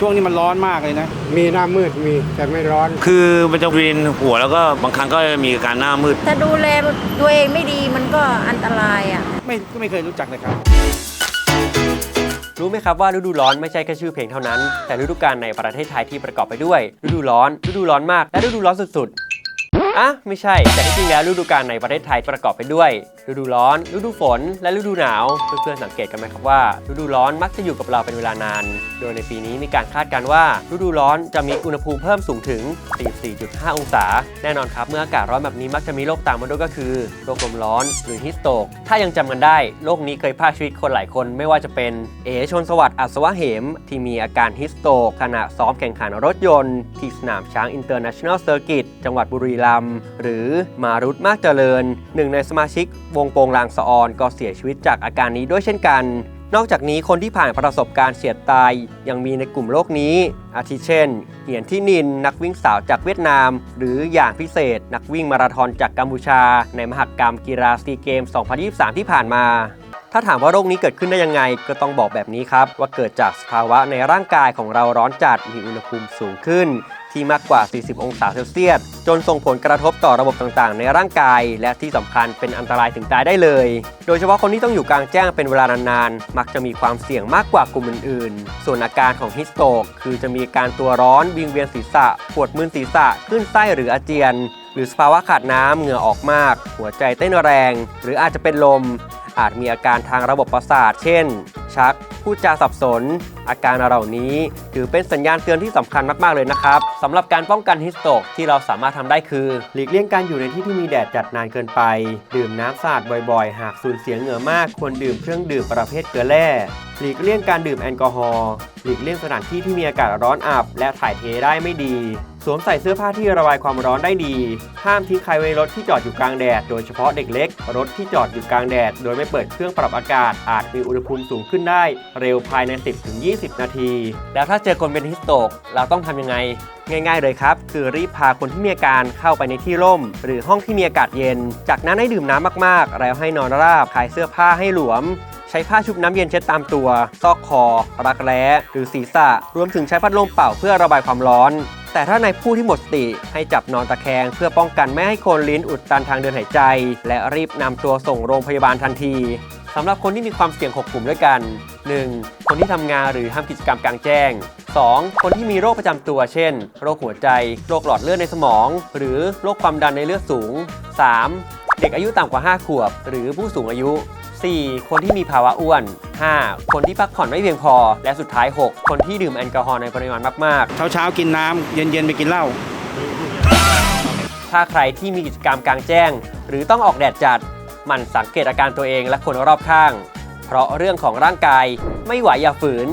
ช่วงนี้มันร้อนมากเลยนะ มีหน้ามืดมีแต่ไม่ร้อน คือมันจะเวียนหัวแล้วก็บางครั้งก็มีอาการหน้ามืด ถ้าดูแลตัวเองไม่ดีมันก็อันตรายอะ ไม่ก็ไม่เคยรู้จักเลยครับ รู้ไหมครับว่าฤดูร้อนไม่ใช่แค่ชื่อเพลงเท่านั้น แต่ฤดูกาลในประเทศไทยที่ประกอบไปด้วย ฤดูร้อน ฤดูร้อนมาก และฤดูร้อนสุดๆอะไม่ใช่ แต่ที่จริงแล้วฤดูกาลในประเทศไทยประกอบไปด้วย ฤดูร้อน ฤดูฝน และฤดูหนาว เพื่อนๆสังเกตกันไหมครับว่า ฤดูร้อนมักจะอยู่กับเราเป็นเวลานาน โดยในปีนี้มีการคาดการณ์ว่า ฤดูร้อนจะมีอุณหภูมิเพิ่มสูงถึง 44.5 องศา แน่นอนครับ เมื่ออากาศร้อนแบบนี้มักจะมีโรคตามมาด้วยก็คือโรคลมร้อนหรือฮิสโตก ถ้ายังจำกันได้โรคนี้เคยพากชีวิตคนหลายคน ไม่ว่าจะเป็นเอชนสวัสดิ์อัศวะเหม ที่มีอาการฮิสโตกขณะซ้อมแข่งขันรถยนต์ ที่สนามช้างอินเตอร์เนชั่นแนลเซอร์กิตจังหวัดบุรีรัมย์หรือมารุตมากเจริญหนึ่งในสมาชิกวงโปงลางสะออนก็เสียชีวิตจากอาการนี้ด้วยเช่นกัน นอกจากนี้คนที่ผ่านประสบการณ์เฉียดตายยังมีในกลุ่มโรคนี้ อาทิเช่น เหียนที่นินนักวิ่งสาวจากเวียดนาม หรืออย่างพิเศษ นักวิ่งมาราธอนจากกัมพูชา ในมหกรรมกีฬาซีเกม 2023 ที่ผ่านมา ถ้าถามว่าโรคนี้เกิดขึ้นได้ยังไง ก็ต้องบอกแบบนี้ครับ ว่าเกิดจากสภาวะในร่างกายของเราร้อนจัดมีอุณหภูมิสูงขึ้น ที่มากกว่า 40 องศาเซลเซียส จนส่งผลกระทบต่อระบบต่างๆ ในร่างกาย และที่สำคัญเป็นอันตรายถึงตายได้เลย โดยเฉพาะคนที่ต้องอยู่กลางแจ้งเป็นเวลานานๆ มักจะมีความเสี่ยงมากกว่ากลุ่มอื่นๆ ส่วนอาการของฮิสโตกคือจะมีการตัวร้อนวิงเวียนศีรษะปวดมึนศีรษะขึ้นไส้หรืออาเจียน หรือสภาวะขาดน้ำเหงื่อออกมาก หัวใจเต้นแรง หรืออาจจะเป็นลม อาจมีอาการทางระบบประสาท เช่น ชักพูดจาสับสน อาการเหล่านี้ ถือเป็นสัญญาณเตือนที่สำคัญมาก ๆ เลยนะครับสำหรับการป้องกันฮิสโตกที่เราสามารถทำได้คือ หลีกเลี่ยงการอยู่ในที่ที่มีแดดจัดนานเกินไป ดื่มน้ำสะอาดบ่อยๆ หากสูญเสียเหงื่อมากควรดื่มเครื่องดื่มประเภทเกลือแร่หลีกเลี่ยงการดื่มแอลกอฮอล์หลีกเลี่ยงสถานที่ที่มีอากาศร้อนอับ และถ่ายเทได้ไม่ดี วมใส่เสื้อผ้าที่ระบายความร้อนได้ดี ห้ามทิ้งใครไว้รถที่จอดอยู่กลางแดด โดยเฉพาะเด็กเล็ก รถที่จอดอยู่กลางแดด โดยไม่เปิดเครื่องปรับอากาศ อาจมีอุณหภูมิสูงขึ้นได้ เร็วภายใน 10-20 นาที แล้วถ้าเจอคนเป็นฮิสโตก เราต้องทำยังไงง่ายๆเลยครับ คือรีบพาคนที่มีอาการเข้าไปในที่ร่ม หรือห้องที่มีอากาศเย็น จากนั้นให้ดื่มน้ำมากๆ แล้วให้นอนราบคลายเสื้อผ้าให้หลวม ใช้ผ้าชุบน้ำเย็นเช็ดตามตัว ซอกคอ รักแร้ หรือศีรษะ รวมถึงใช้พัดลมเป่าเพื่อระบายความร้อน แต่ถ้าในผู้ที่หมดสติให้จับนอนตะแคง เพื่อป้องกันไม่ให้โคนลิ้นอุดตันทางเดินหายใจ และรีบนำตัวส่งโรงพยาบาลทันทีสำหรับคนที่มีความเสี่ยง 6 กลุ่มด้วยกัน 1. คนที่ทำงานหรือทำกิจกรรมกลางแจ้ง 2. คนที่มีโรคประจำตัว เช่น โรคหัวใจ โรคหลอดเลือดในสมอง หรือโรคความดันในเลือดสูง 3. เด็กอายุต่ำกว่า 5 ขวบ หรือผู้สูงอายุ 4. คนที่มีภาวะอ้วน 5. คนที่พักผ่อนไม่เพียงพอ และสุดท้าย 6 คนที่ดื่มแอลกอฮอล์ในปริมาณมาก เช้าเช้าๆกินน้ำเย็นเย็นๆไปกินเหล้า ๆ ถ้าใครที่มีกิจกรรมกลางแจ้ง หรือต้องออกแดดจัดหมั่นสังเกตอาการตัวเองและคนรอบข้าง เพราะเรื่องของร่างกายไม่ไหวอย่าฝืน